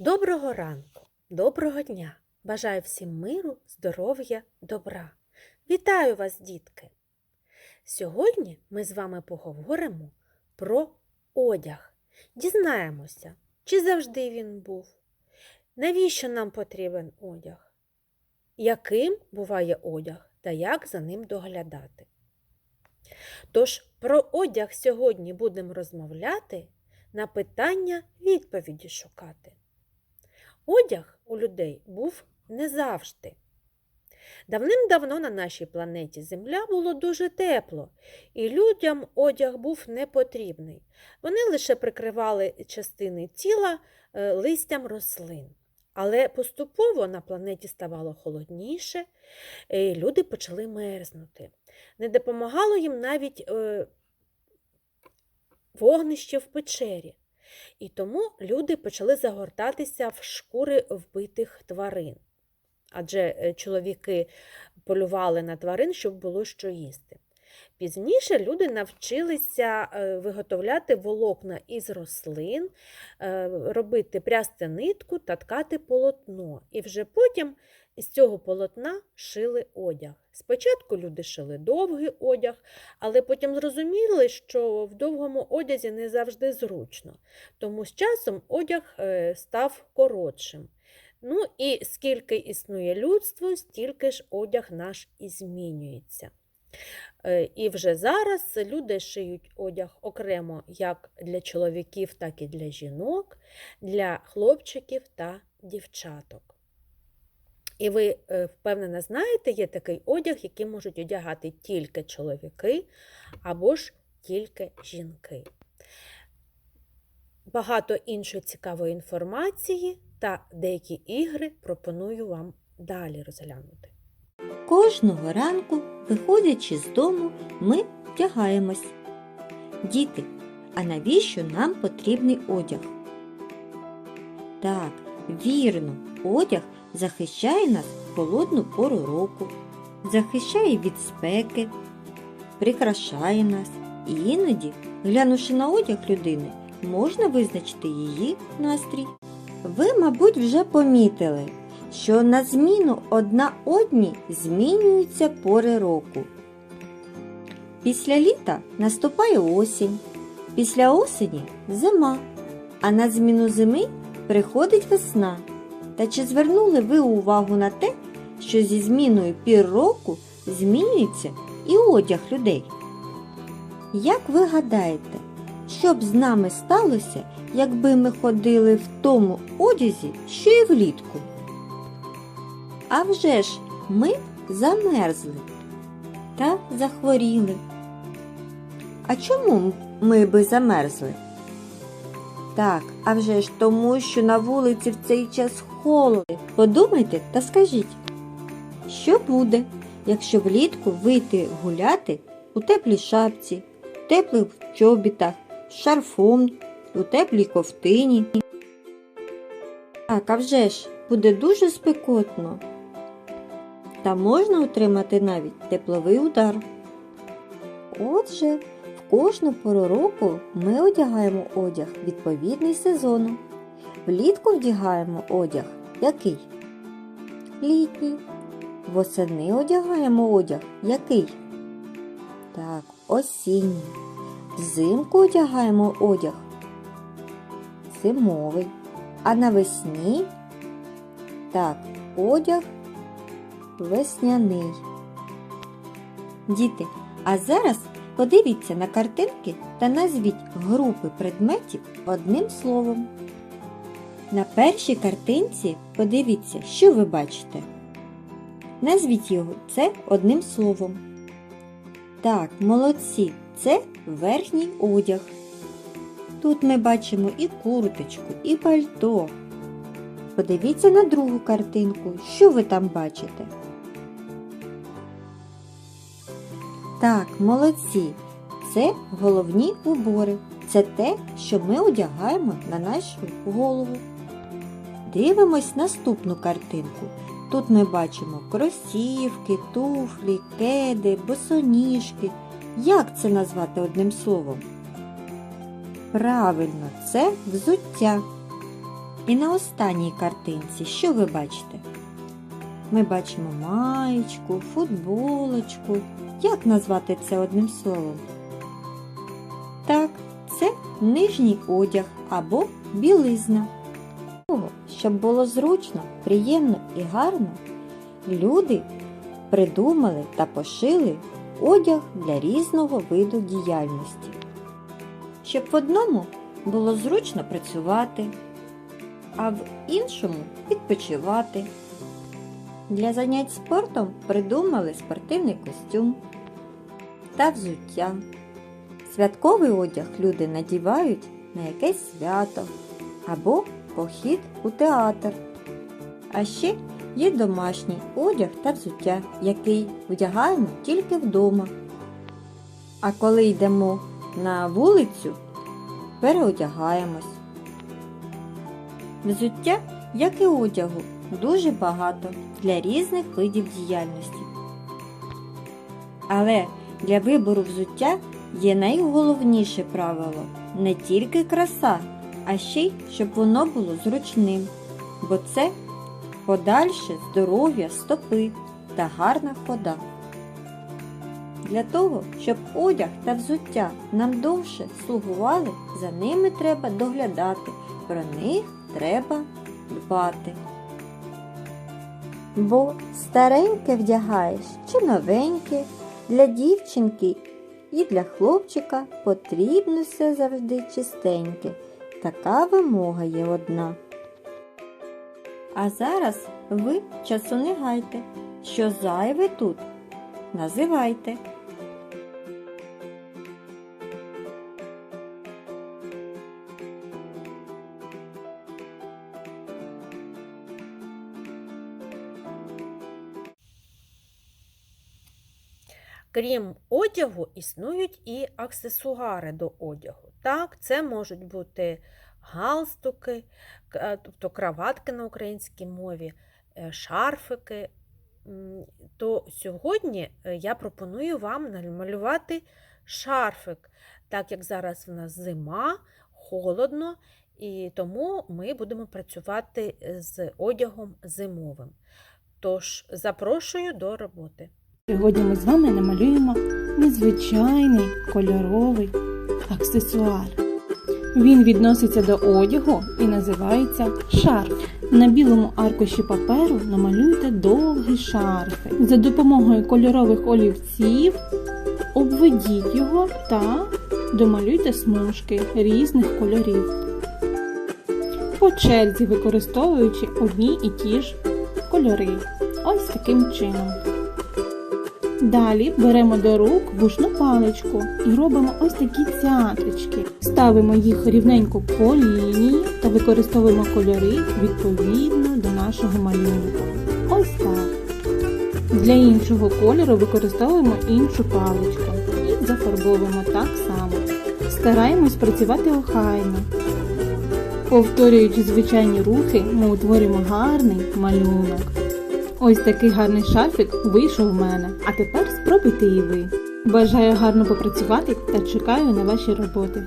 Доброго ранку, доброго дня! Бажаю всім миру, здоров'я, добра. Вітаю вас, дітки! Сьогодні ми з вами поговоримо про одяг. Дізнаємося, чи завжди він був, навіщо нам потрібен одяг, яким буває одяг та як за ним доглядати. Тож про одяг сьогодні будемо розмовляти, на питання відповіді шукати. Одяг у людей був не завжди. Давним-давно на нашій планеті Земля було дуже тепло, і людям одяг був не потрібний. Вони лише прикривали частини тіла е, листям рослин. Але поступово на планеті ставало холодніше, і люди почали мерзнути. Не допомагало їм навіть е, вогнище в печері. І тому люди почали загортатися в шкури вбитих тварин. Адже е, чоловіки полювали на тварин, щоб було що їсти. Пізніше люди навчилися е, виготовляти волокна із рослин, е, робити прясти нитку та ткати полотно. І вже потім з цього полотна шили одяг. Спочатку люди шили довгий одяг, але потім зрозуміли, що в довгому одязі не завжди зручно. Тому з часом одяг е, став коротшим. Ну і скільки існує людство, стільки ж одяг наш і змінюється. Е, І вже зараз люди шиють одяг окремо як для чоловіків, так і для жінок, для хлопчиків та дівчаток. І ви, е, впевнено, знаєте, є такий одяг, який можуть одягати тільки чоловіки або ж тільки жінки. Багато іншої цікавої інформації та деякі ігри пропоную вам далі розглянути. Кожного ранку, виходячи з дому, ми вдягаємось. Діти, а навіщо нам потрібний одяг? Так, вірно, одяг захищає нас в холодну пору року, захищає від спеки, прикрашає нас. І іноді, глянувши на одяг людини, можна визначити її настрій. Ви, мабуть, вже помітили, що на зміну одна одній змінюються пори року. Після літа наступає осінь, після осені зима, а на зміну зими приходить весна. Та чи звернули ви увагу на те, що зі зміною пір року змінюється і одяг людей? Як ви гадаєте, що б з нами сталося, якби ми ходили в тому одязі, що і влітку? А вже ж ми замерзли та захворіли. А чому ми би замерзли? Так, а вже ж тому, що на вулиці в цей час холодно. Подумайте та скажіть, що буде, якщо влітку вийти гуляти у теплій шапці, в теплих чобітах, шарфом, у теплій ковтині? Так, а вже ж буде дуже спекотно. Та можна отримати навіть тепловий удар. Отже, кожну пору року ми одягаємо одяг відповідний сезону. Влітку вдягаємо одяг який? Літній. Восени одягаємо одяг який? Так, осінній. Взимку одягаємо одяг зимовий. А навесні так, одяг весняний. Діти, а зараз подивіться на картинки та назвіть групи предметів одним словом. На першій картинці подивіться, що ви бачите. Назвіть його це одним словом. Так, молодці, це верхній одяг. Тут ми бачимо і курточку, і пальто. Подивіться на другу картинку, що ви там бачите. Так, молодці. Це головні убори. Це те, що ми одягаємо на нашу голову. Дивимось наступну картинку. Тут ми бачимо кросівки, туфлі, кеди, босоніжки. Як це назвати одним словом? Правильно, це взуття. І на останній картинці що ви бачите? Ми бачимо маєчку, футболочку. Як назвати це одним словом? Так, це нижній одяг або білизна. Щоб було зручно, приємно і гарно, люди придумали та пошили одяг для різного виду діяльності. Щоб в одному було зручно працювати, а в іншому відпочивати. Для занять спортом придумали спортивний костюм та взуття. Святковий одяг люди надівають на якесь свято або похід у театр. А ще є домашній одяг та взуття, який вдягаємо тільки вдома. А коли йдемо на вулицю, переодягаємось. Взуття, як і одягу, дуже багато для різних видів діяльності. Але для вибору взуття є найголовніше правило не тільки краса, а ще й щоб воно було зручним, бо це подальше здоров'я стопи та гарна хода. Для того, щоб одяг та взуття нам довше слугували, за ними треба доглядати, про них треба дбати. Бо стареньке вдягаєш чи новеньке, для дівчинки і для хлопчика потрібно все завжди чистеньке. Така вимога є одна. А зараз ви часу не гайте, що зайве тут, називайте. Крім одягу, існують і аксесуари до одягу. Так, це можуть бути галстуки, е, тобто краватки на українській мові, е, шарфики. То сьогодні е, я пропоную вам намалювати шарфик, так як зараз в нас зима, холодно, і тому ми будемо працювати з одягом зимовим. Тож запрошую до роботи. Сьогодні ми з вами намалюємо незвичайний кольоровий аксесуар. Він відноситься до одягу і називається шарф. На білому аркуші паперу намалюйте довгі шарфи. За допомогою кольорових олівців обведіть його та домалюйте смужки різних кольорів. По черзі використовуючи одні і ті ж кольори. Ось таким чином. Далі беремо до рук вушну паличку і робимо ось такі цяточки. Ставимо їх рівненько по лінії та використовуємо кольори відповідно до нашого малюнку. Ось так. Для іншого кольору використовуємо іншу паличку і зафарбовуємо так само. Стараємось працювати охайно. Повторюючи звичайні рухи, ми утворюємо гарний малюнок. Ось такий гарний шарфік вийшов у мене. А тепер спробуйте і ви. Бажаю гарно попрацювати та чекаю на ваші роботи.